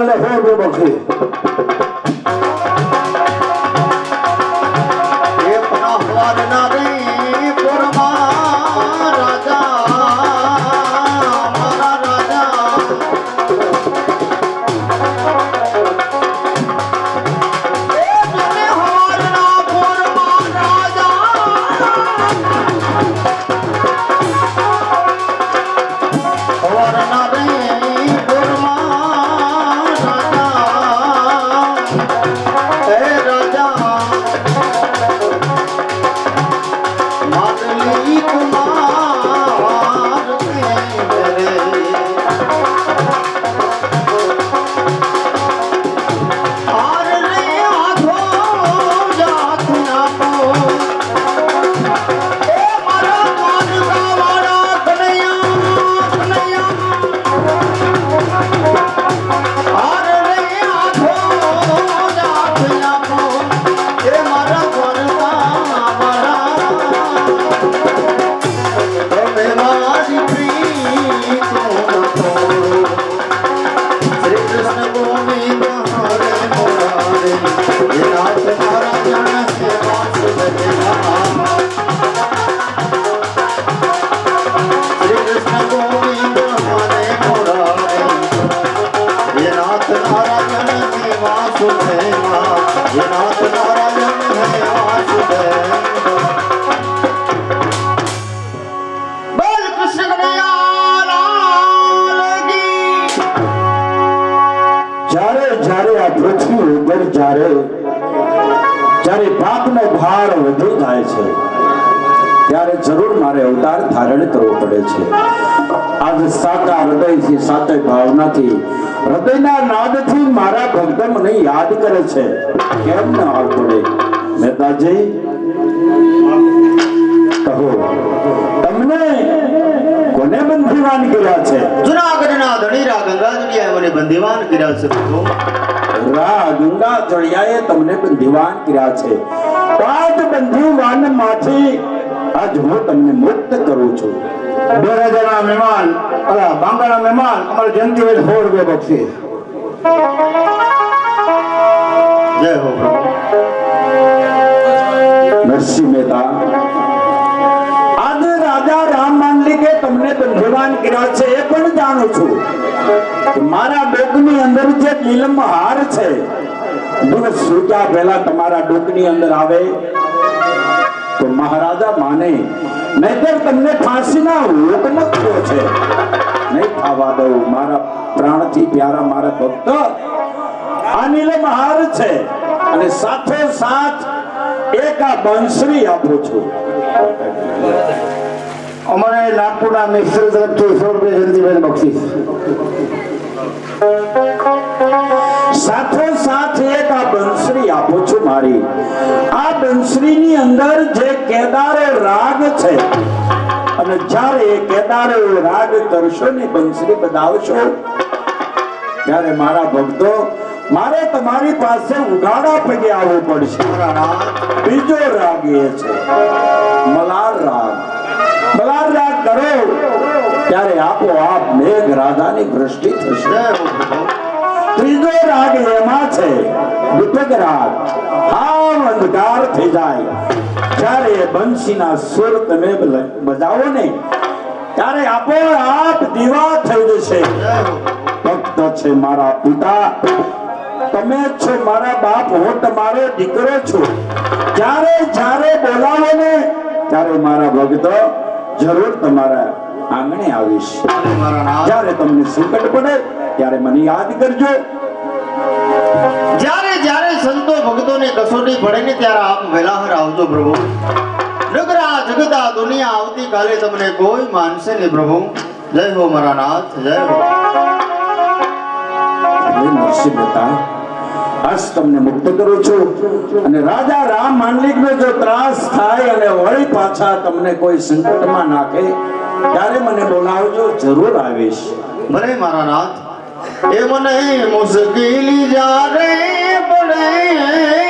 જયંતિલાલને સો થાય છે. ત્યારે જરૂર મારે અવતાર ધારણ કરવો પડે છે. આજ સાચા હૃદયથી સાચા ભાવનાથી હૃદયના નાદથી મારા ભક્ત મને યાદ કરે છે. કેમ ન હાલ પડે? મહેતાજી કહો તમને કોને બંધીવાન કર્યા છે? જુનાગઢના ધણીરા ગંગાજળિયાએ મને બંધીવાન કર્યા છે. રા ગંગા જળિયાએ તમને બંધીવાન કર્યા છે. પાંચ બંધીવાનમાંથી આજ હું તમને મુક્ત કરું છું. બે હજારના મહેમાન અલા બાંગાના મહેમાન અમારે જયંતિ હોય સો રૂપિયા બક્ષી. જય હો નરસિંહ મહેતા. આજે રાજા રામ માંડલિકે તમને બંધુવાન કર્યા છે એ પણ જાણું છું. મારા ડોકની અંદર જે નીલમ હાર છે દિવસ સૂર્યા પહેલા તમારા ડોકની અંદર આવે તો મહારાજા માને, નહીતર તમને ફાંસીના હુકમ થયો છે. નહીં ખાવા દઉં. મારા પ્રાણથી પ્યારા મારા ભક્ત આ નીલમ હાર છે. અને સાથે સાથ એક આ બંસરી આપું છું. અમારે નાગપુરના મિસ્ત્રી તરફથી સો રૂપિયા જયંતિભાઈ બક્ષીસ. સાથે સાથ એક આ બંસરી આપું છું મારી. આ બંસરીની અંદર જે કેદારે રાગ છે, અને જ્યારે એ કેદારો રાગ કરશો ને બંસરી બજાવશો ત્યારે મારા ભક્તો, મારે તમારી પાસે ઉઘાડા પગે આવવું પડશે. બીજો રાગ એ છે, મલાર રાગ. મલાર રાગ કરો, ત્યારે આપો આપ મેઘ રાધાની દ્રષ્ટિ થશે. ત્રીજો રાગ એમાં છે. દીપક રાગ. હાવ અંધકાર થઈ જાય. જ્યારે એ બંસીના સુર તમે બજાવો ને, ત્યારે આપોઆપ દીવા થઈ જશે. ભક્ત છે મારા પિતા. તમે છો મારા બાપ, હું તમારો દીકરો છો. જ્યારે જ્યારે બોલાવો ને, ત્યારે મારા ભક્ત જરૂર તમારા આંગણે આવીશ. જ્યારે તમને સંકટ પડે ત્યારે મને યાદ કરજો. જ્યારે જ્યારે સંતો ભક્તોને કસોટી પડે ને ત્યારે આપ વેલાહર આવજો પ્રભુ. નગરા જગતા દુનિયા આવતીકાલે તમને કોઈ માનશે નહીં પ્રભુ. જય હો મારા નાથ જય હો. નરસિંહ મહેતા આજ તમને મુક્ત કરું છું અને રાજા રામ માંડલિકનો જો ત્રાસ થાય અને વળી પાછા તમને કોઈ સંકટમાં નાખે ત્યારે મને બોલાવજો જરૂર આવીશ. ભલે મારા નાથ. એ મને મુશ્કેલી જ્યારે પડે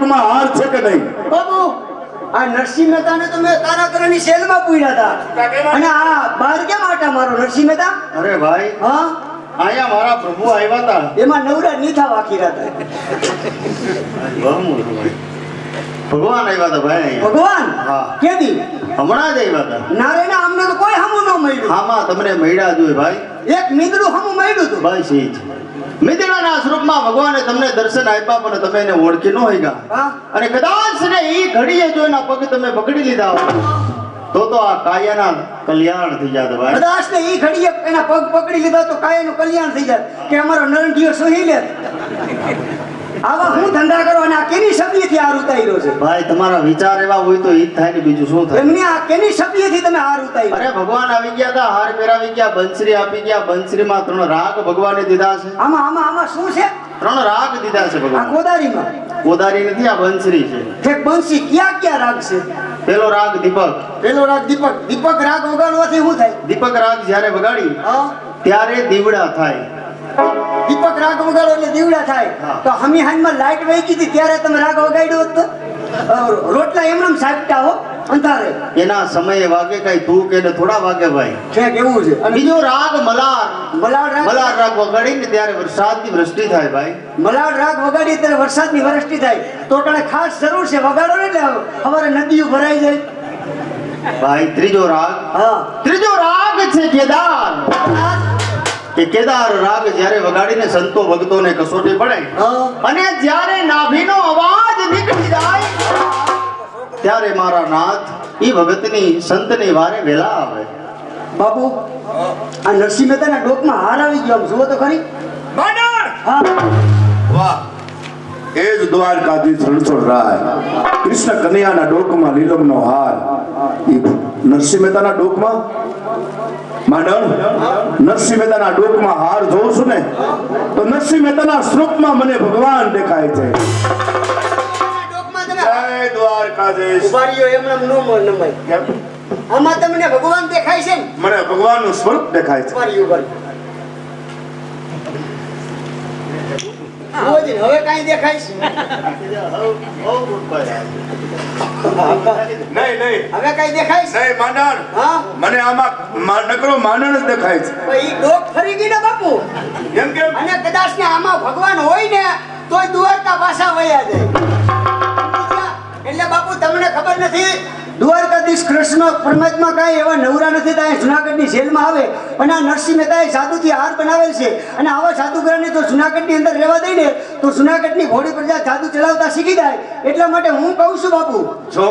ડોકમાં હાર છે કે નહીં? બાબુ આ નરસિંહ મહેતાને તો મેં કારાગૃહની સેલમાં પૂર્યા હતા. અને આ બહાર કેમ આટા મારો નરસિંહ મહેતા? અરે ભાઈ હા? અહીંયા મારા પ્રભુ આવ્યા હતા. એમાં નવરા નીથા વાકી હતા બહુ ભગવાન આવ્યા હતા ભાઈ ભગવાન? હા. કેદી? હમણાં જ આવ્યા હતા. નારાયણ અમને તો કોઈ હમું ન મળ્યું. આમાં તમને મળ્યા જોઈએ ભાઈ. એક મીંદડું હમું મળ્યું હતું. ભાઈ જ. મિત્રના સ્વરૂપમાં ભગવાને તમને દર્શન આપ્યા પણ તમે એને ઓળખી ન હોય. અને કદાચ ને એ ઘડીએ જો એના પગ તમે પકડી લીધા તો તો આ કાયાના કલ્યાણ થઈ જાત ભાઈ. કદાચ ને ઈ ઘડીએ એના પગ પકડી લીધા તો કાયાનું કલ્યાણ થઈ જાય કે અમારો નરંઠિયો સહી લે. આવા હું ધંધા કરો અને આ કેની સભ્યથી હાર ઉતાર્યો છે? ભાઈ તમારા વિચાર એવા હોય તો ઈ જ થાય ને બીજું શું થાય? એમની આ કેની સભ્યથી તમે હાર ઉતારી અરે ભગવાન આવી ગયા હતા હાર પહેરાવી ગયા બંસરી આપી ગયા બંસરીમાં ત્રણ રાગ ભગવાને દીધા છે. આમાં આમાં આમાં શું છે? ત્રણ રાગ દીધા છે ભગવાન. કોદારીમાં કોદારી નથી આ બંસરી છે. ઠેક બંસી ક્યાં ક્યાં રાગ છે? પેલો રાગ દીપક. પેલો રાગ દીપક. દીપક રાગ વગાડવાથી શું થાય? દીપક રાગ જ્યારે વગાડી ત્યારે દીવડા થાય. દીપક રાગ વગાડો એટલે દીવડા થાય. તો હમી હાઈમાં લાઈટ વહી ગઈ ત્યારે તમે રાગ વગાડ્યો હતો? રોટલા એમનેમ સાપટા હો અંધારે. એના સમયે વાગે કઈ તું કે થોડા વાગે ભાઈ. છે કેવું છે. અને બીજો રાગ મલાર. મલાડ રાગ? મલાર રાગ વગાડીને ત્યારે વરસાદની વૃષ્ટિ થાય ભાઈ. મલાર રાગ વગાડી ત્યારે વરસાદની વૃષ્ટિ થાય. તો તને ખાસ જરૂર છે વગાડો ને એટલે અમારે નદીઓ ભરાઈ જાય. ભાઈ ત્રીજો રાગ. હા. ત્રીજો રાગ છે કેદાર કેદાર રાગ જ્યારે વગાડીને સંતો ભક્તોને કસોટી પડે અને જ્યારે નાભીનો અવાજ નીકળી જાય ત્યારે મારા નાથ એ ભગતની સંતની વારે વેલા આવે. બાપુ આ નરસિંહ મહેતાના ડોકમાં હાર આવી ગયો જુઓ તો ખરી. વાહ એ જ દ્વારકાધીશ રણછોડ રાય. કૃષ્ણ કનૈયાના ડોકમાં લીલમનો હાર. એ નરસિંહ મહેતાના ડોકમાં? માંડણ નરસિંહ મહેતાના ડોકમાં હાર જોઉં છું ને તો નરસિંહ મહેતાના સ્વરૂપમાં મને ભગવાન દેખાય છે. જય દ્વારકાધીશ. ઊભા રહ્યો એમને નો નમાય? આમાં તમને ભગવાન દેખાય છે મને ભગવાનનું સ્વરૂપ દેખાય છે ઊભા રહ્યો ઊભા રહ્યો. જોવો જ ને, હવે કાંઈ દેખાય નહીં નહીં. હવે કઈ દેખાય નહીં માંડણ હા? મને આમાં નકરો માંડણ જ દેખાય છે. ઈ ડોક ફરી ગઈ ને બાપુ? કેમ કેમ? અને કદાચ ને આમાં ભગવાન હોય ને તોય દ્વારકા પાછા વયા જાય. એટલે બાપુ તમને ખબર નથી કૃષ્ણ પરમાત્મા કાંઈ એવા નવરા નથી ત્યાં જુનાગઢની જેલમાં આવે અને આ નરસિંહ મહેતાએ સાધુથી હાર બનાવેલ છે. અને આવા સાધુગ્રહને જો જુનાગઢની અંદર રહેવા દઈને તો જુનાગઢની ઘોડી પ્રજા જાદુ ચલાવતા શીખી જાય એટલા માટે હું કહું છું બાપુ. જો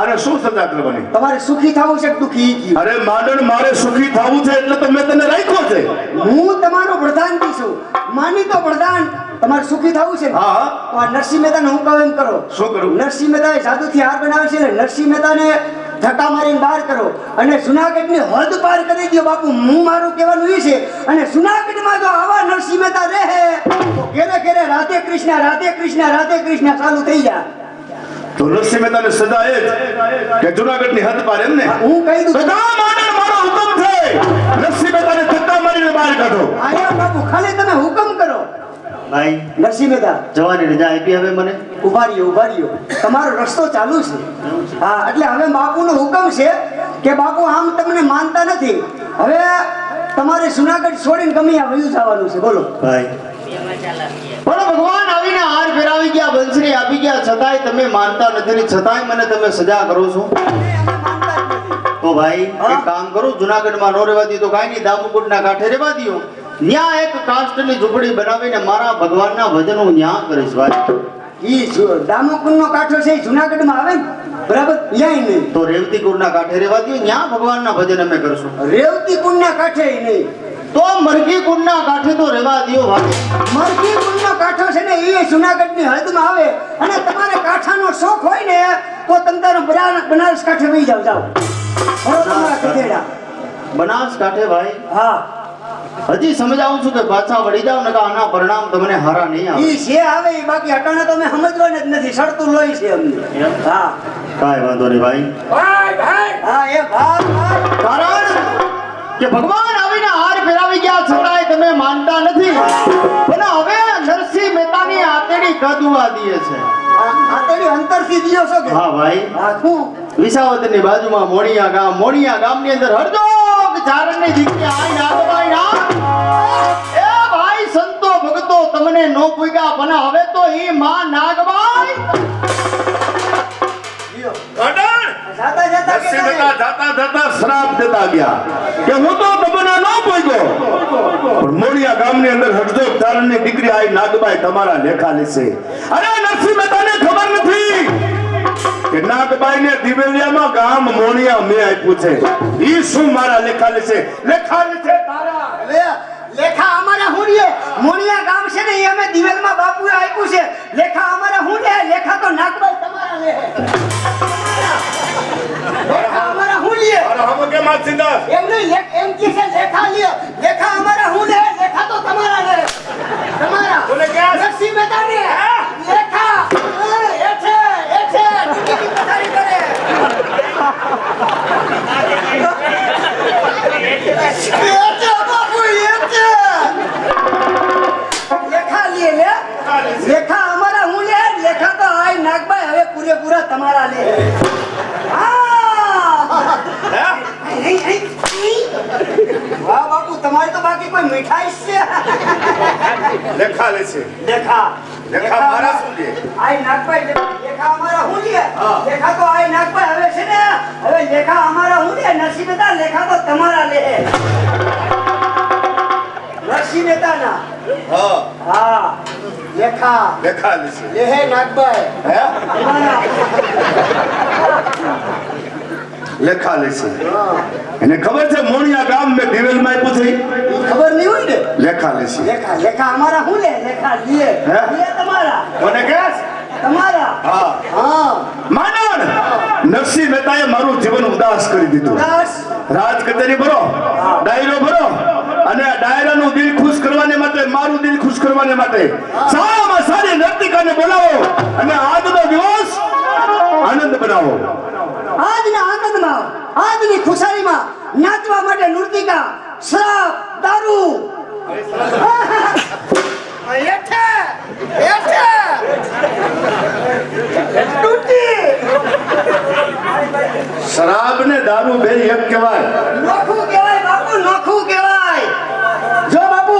આને શું સજા કરવાની? તમારે સુખી થવું છે દુખી? અરે માંડણ મારે સુખી થવું છે એટલે તો મેં તને રાખ્યો છે. હું તમારો પ્રધાન છું. માનીતો પ્રધાન તમારે સુખી થવું છે. હા તો આ નરસિંહ મહેતાને હું કહું એમ કરો. શું કરું? નરસિંહ મહેતાએ જાદુથી હાર બનાવે છે એટલે નરસિંહ મહેતાને ધક્કા મારીને બહાર કરો. અને જુનાગઢની હદ પાર કરી દો બાપુ. હું મારું કહેવાનું એ છે. અને જુનાગઢમાં જો આવા નરસિંહ મહેતા રહે તો ઘેરે ઘેરે રાધે કૃષ્ણ રાધે કૃષ્ણ રાધે કૃષ્ણ ચાલુ થઈ જાય તો નરસિંહ મહેતાને સદા એ કે જુનાગઢની હદ પાર એમ ને હું કહી દઉં સદા માંડણ મારો હુકમ છે નરસિંહ મહેતાને ધક્કા મારીને બહાર કાઢો. આયા બાપુ ખાલી તમે હુકમ કરો. ભાઈ. નરસિંહ મહેતા જવાની રજા આપી હવે મને. ઊભા રહ્યો ઊભા રહ્યો. તમારો રસ્તો ચાલુ છે. હા એટલે હવે બાપુનો હુકમ છે કે બાપુ આમ તમને માનતા નથી. હવે તમારે જુનાગઢ છોડીને ગમે આ વયું જવાનું છે. બોલો. ભાઈ. પણ ભગવાન આવીને હાર ફેરાવી ગયા બંસરી આપી ગયા છતાંય તમે માનતા નથી છતાંય મને તમે સજા કરો છો. તો ભાઈ? એક કામ કરો જુનાગઢમાં નો રહેવા દીધો કાંઈ નહીં દામુકુટના કાંઠે રહેવા દ્યો. ન્યા એક કાષ્ટની ઝૂંપડી બનાવીને મારા ભગવાનના ભજન હું ન્યા કરીશ ભાઈ. ઈ દામોકુંડનો કાંઠો છે જુનાગઢમાં આવે ને? બરાબર? ત્યાંય નહીં. તો રેવતી કુળના કાંઠે રહેવા દ્યો ત્યાં ભગવાનના ભજન અમે કરશું. રેવતી કુંડના કાંઠે નહીં. તો મરઘી કુંડના કાંઠે તો રહેવા દ્યો ભાઈ. મરકી કુંડનો કાંઠો છે ને એ જુનાગઢની હદમાં આવે. અને તમારે કાંઠાનો શોખ હોય ને તો તમે તારો બના- બનારસ કાંઠે વહી જાવ જાઓ. બરો તમારા ગધેડા કાંઠે ભાઈ. હા. હજી સમજાવું છું કે પાછા વળી જાવ ને આના પરિણામ તમને હારા નહીં આવે. ઈ છે આવે ઈ બાકી અટાણે તમે સમજવાને જ નથી સડતું લોહી છે અમને. હા. કાઈ વાંધો નહીં ભાઈ. હા એ ભાઈ કારણ કે ભગવાન આવીને હાર ફેરાવી ગયા છતાંય તમે માનતા નથી. પણ હવે નરસિંહ મહેતાની આતેડી કદવા દીએ છે. આ આ અંતરથી દિયો છો કે? હા ભાઈ. હા શું? વિસાવદરની બાજુમાં મોણિયા ગામ. મોણિયા ગામની અંદર હરદોક ચારણની દીકરી આઈ નાગબાઈ ના એ ભાઈ સંતો ભગતો તમને નો પૂગ્યા પણ હવે તો ઈ માં નાગબાઈ દિયો અડણ! જાતા જાતા કે નરસિંહ મહેતા જાતા જાતા શ્રાપ દેતા ગયા. કે હું તો તમને ન પૂછ્યો મોડિયા ગામની અંદર હરજો તારણની દીકરી આઈ નાગભાઈ તમારા લેખા લેશે. અરે નરસિંહ મહેતાને ખબર નથી. કે નાગબાઈને દિવેલિયામાં ગામ મોણિયા મેં આપ્યું છે. ઈ શું મારા લેખા છે? લેખા છે તારા. લેખા અમારા હું રે? મોણિયા ગામ છે ને એ અમે દિવેલમાં બાપુએ આપ્યું છે. લેખા અમારા હું રે? લેખા તો નાગબાઈ તમારા લે. લેખા અમારા હું લે? અરે હમ કેમ આજ સીધા? એમ નહીં એમ કે છે લેખા લે. લેખા અમારા હું લે? લેખા તો તમારા લે. તમારા. બોલે? નરસિંહ મહેતા ને તમારા લે. વાહ બાપુ તમારી તો બાકી કોઈ મીઠાઈ છે. લેખા લેશે લેખા. લેખા મારા શું લે? આય નાગભાઈ લેખા અમારા હું લે લેખા તો આય નાગભાઈ હવે છે ને. હવે લેખા અમારા હું લે મહેતા લેખા તો તમારા લે. નરસિંહ ના હા. હા. લેખા. લેખા છે. લેહે નાગભાઈ. હે? લેખા લેશે. એને ખબર છે મોણિયા ગામ મેં દિવેલમાં આપ્યું છે? ખબર નહીં હોય ને? લેખા લેશે. લેખા લેખા અમારા હું લે? લેખા લીએ. લીએ તમારા. મને કેસ તમારા. હા. હા. માનણ! નરસિંહ મહેતાએ મારું જીવન ઉદાસ કરી દીધું. ઉદાસ? રાજ કચેરી ભરો ડાયરો ભરો અને ડાયરા ડાયરાનું દિલ ખુશ કરવાને માટે મારું દિલ ખુશ કરવાને માટે સારામાં સારી નર્તિકાને બોલાવો. અને આજનો દિવસ આનંદ બનાવો આજના આનંદમાં આજની ખુશાલીમાં નાચવા માટે નૃતિકા શ્રાપ દારૂ. એઠે એઠે. તૂટી શરાબ ને દારૂ બે એક કહેવાય બાપુ નોખું કહેવાય જો બાપુ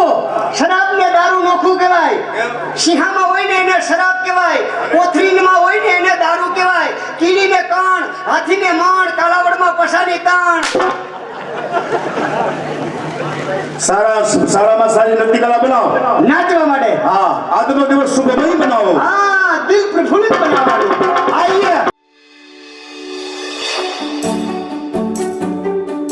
શરાબ ને દારૂ નોખું કહેવાય સિંહામાં હોય ને એને શરાબ કહેવાય કોથરીમાં હોય ને એને દારૂ કહેવાય કીડીને કાણ હાથીને માણ કાલાવડમાં પસાની તાણ. સારા સારામાં સારી નર્તિકા બનાવો. નાચવા માટે? હા આજનો દિવસ શુભમય બનાવો. હા દિલ પ્રફુલ્લિત બનાવવાનું.